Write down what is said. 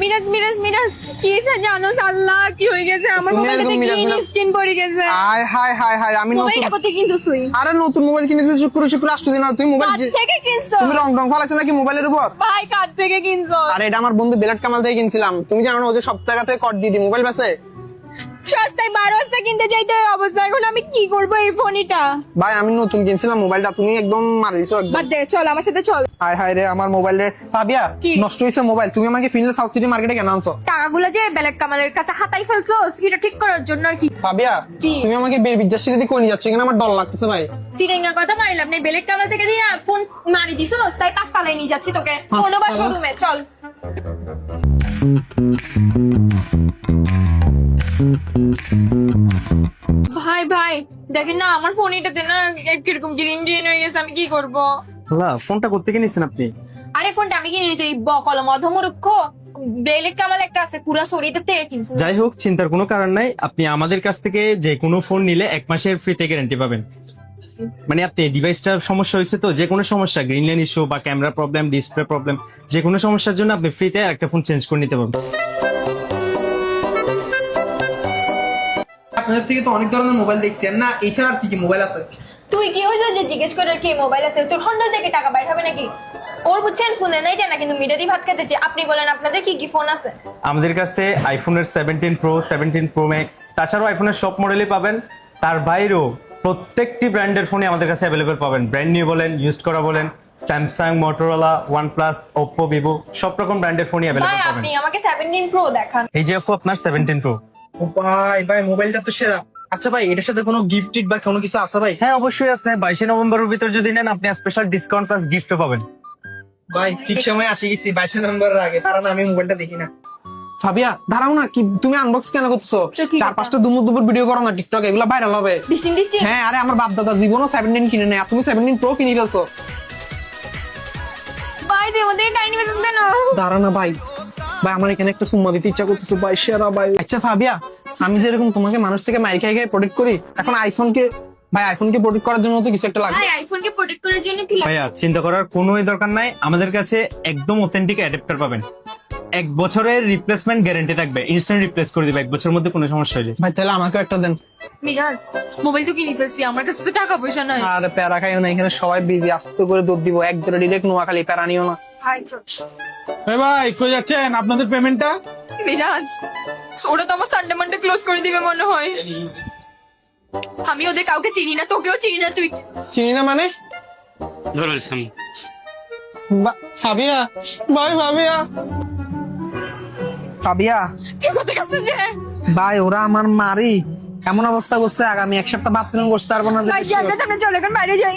মিরাজ মিরাজ মিরাজ কি জানো আল্লাহ কি হয়ে গেছে? আমার গ্রিন স্ক্রিন পড়ে গেছে। হাই হাই হাই হাই আমি নতুন মোবাইল কত কিনছিস তুই? আরে নতুন মোবাইল কিনেছি শুক্র শুক্র আসছো দিন তুমি মোবাইল থেকে কিনছো? তুমি রং রং ফলাইছো নাকি মোবাইলের উপর? ভাই কার থেকে কিনছো? আরে এটা আমার বন্ধু বেলাট কামাল থেকে কিনছিলাম। তুমি জানো না ও যে সব জায়গা থেকে কর দিয়ে দি মোবাইল বেছে? সস্তায় বারো বস্তা কিনতে চাইতে এই অবস্থা। এখন আমি কি করব এই ফোনটা? ভাই আমি নতুন কিনছিলাম মোবাইলটা তুমি একদম মার দিছো একদম। বাদ দে চল আমার সাথে চল। হাই হাই রে আমার মোবাইল রে পাবিয়া কি? নষ্ট হয়েছে মোবাইল তুমি আমাকে ফিনলে সাউথ সিটি মার্কেটে কেন আনছো? টাকাগুলো যে বেলেট কামালের কাছে হাতাই ফেলছো এটা ঠিক করার জন্য আর কি। পাবিয়া কি? তুমি আমাকে বের বিদ্যার সিঁড়ি দিয়ে কই নিয়ে যাচ্ছ? এখানে আমার ডর লাগতেছে ভাই। সিরিঙ্গা কথা মারিলাম না বেলেট কামাল থেকে দিয়ে ফোন মারি দিছো তাই পাঁচ তালায় নিয়ে যাচ্ছি তোকে। কোনো বা শোরুমে চল। ভাই ভাই দেখেন না আমার ফোন এটাতে না কীরকম গ্রিন গ্রিন হয়ে গেছে আমি কি করব? আল্লাহ ফোনটা করতে কিনেছেন আপনি? আরে ফোনটা আমি কিনে নিতে বকল মধমূর্খ বেলেট কামাল একটা আছে পুরা শরীরে থেকে কিনছি। যাই হোক চিন্তার কোনো কারণ নাই আপনি আমাদের কাছ থেকে যে কোনো ফোন নিলে এক মাসের ফ্রিতে গ্যারান্টি পাবেন। মানে আপনি ডিভাইসটার সমস্যা হয়েছে তো যে কোনো সমস্যা গ্রিন লাইন ইস্যু বা ক্যামেরা প্রবলেম ডিসপ্লে প্রবলেম যে কোনো সমস্যার জন্য আপনি ফ্রিতে একটা ফোন চেঞ্জ করে নিতে পারবেন। আপনাদের থেকে তো অনেক ধরনের মোবাইল দেখছি আর না এছাড়া আর কি কি মোবাইল আছে? তুই কি হয়েছে যে জিজ্ঞেস করে কি মোবাইল আছে? তোর হন্ডা থেকে টাকা বাইর হবে নাকি? ওর বুঝছেন ফোনে নাই জানা কিন্তু মিটারি ভাত খেতেছে আপনি বলেন আপনাদের কি কি ফোন আছে? আমাদের কাছে আইফোনের seventeen pro seventeen pro max তাছাড়াও আইফোনের সব মডেলই পাবেন। তার বাইরেও প্রত্যেকটি ব্র্যান্ডের ফোনই আমাদের কাছে অ্যাভেলেবেল পাবেন। ব্র্যান্ড নিউ বলেন ইউজ করা বলেন Samsung Motorola OnePlus Oppo Vivo সব রকম ব্র্যান্ডের ফোনই অ্যাভেলেবেল পাবেন। আপনি আমাকে সেভেন্টিন প্রো দেখান। এই যে আপু আপনার সেভেন্টিন প্রো ও ভাই ভাই মোবাইলটা তো সেরা। আচ্ছা ভাই এটার সাথে কোনো গিফট বা কোনো কিছু আছে ভাই? হ্যাঁ অবশ্যই আছে। বাইশে নভেম্বরের ভিতর যদি নেন আপনি স্পেশাল ডিসকাউন্ট প্লাস গিফটও পাবেন। ভাই ঠিক সময় আসি গেছি বাইশে নম্বরের আগে। কারণ আমি মোবাইলটা দেখি না। ফাবিয়া দাঁড়াও না কি তুমি আনবক্স কেন করতেছো? তো কি চার পাঁচটা দুমুর দুপুর ভিডিও করো না টিকটক এগুলো ভাইরাল হবে। হ্যাঁ আরে আমার বাপ দাদা জীবনও সেভেন্টিন কিনে নেয় তুমি সেভেন্টিন প্রো কিনে ফেলছো। ভাই দাঁড়া না ভাই ভাই আমার এখানে একটা সুম্মা দিতে ইচ্ছা করতেছে ভাই সেরা ভাই। আচ্ছা ফাবিয়া আমি যেরকম তোমাকে মানুষ থেকে মাইর খাই খাই প্রোটেক্ট করি এখন আইফোন কে ভাই আইফোন কে প্রোটেক্ট করার জন্য তো কিছু একটা লাগবে। ভাই আইফোন কে প্রোটেক্ট করার জন্য কি লাগে? ভাইয়া চিন্তা করার কোনোই দরকার নাই। আমাদের কাছে একদম অথেন্টিক অ্যাডাপ্টার পাবেন। এক বছরের রিপ্লেসমেন্ট গ্যারান্টি থাকবে। ইনস্ট্যান্ট রিপ্লেস করে দিবে এক বছরের মধ্যে কোনো সমস্যা হলে ভাই তাহলে আমাকে একটা দেন। মিরাজ মোবাইল তো কিনে ফেলছি আমার কাছে তো টাকা পয়সা নাই। আর প্যারা খাইও না এখানে সবাই বিজি আস্তে করে দৌড় দিব। এক ধরে ডিরেক্ট নোয়াখালী প্যারা নিও না। ভাই চল। এ ভাই কই যাচ্ছেন? আপনাদের পেমেন্টটা মিরাজ ওরা তো আমার সানডে মানডে ক্লোজ করে দিবে মনে হয়। আমি ওদের কাউকে চিনি না তোকেও চিনি না তুই। চিনি না মানে? বা- ফাবিয়া ভাই ফাবিয়া তুই কোথায় গেছিস যে? ভাই ওরা আমার মারি। এমন অবস্থা করছে আগামী এক সপ্তাহ বাথরুম করতে পারব না যে তাহলে এখন বাইরে যাই।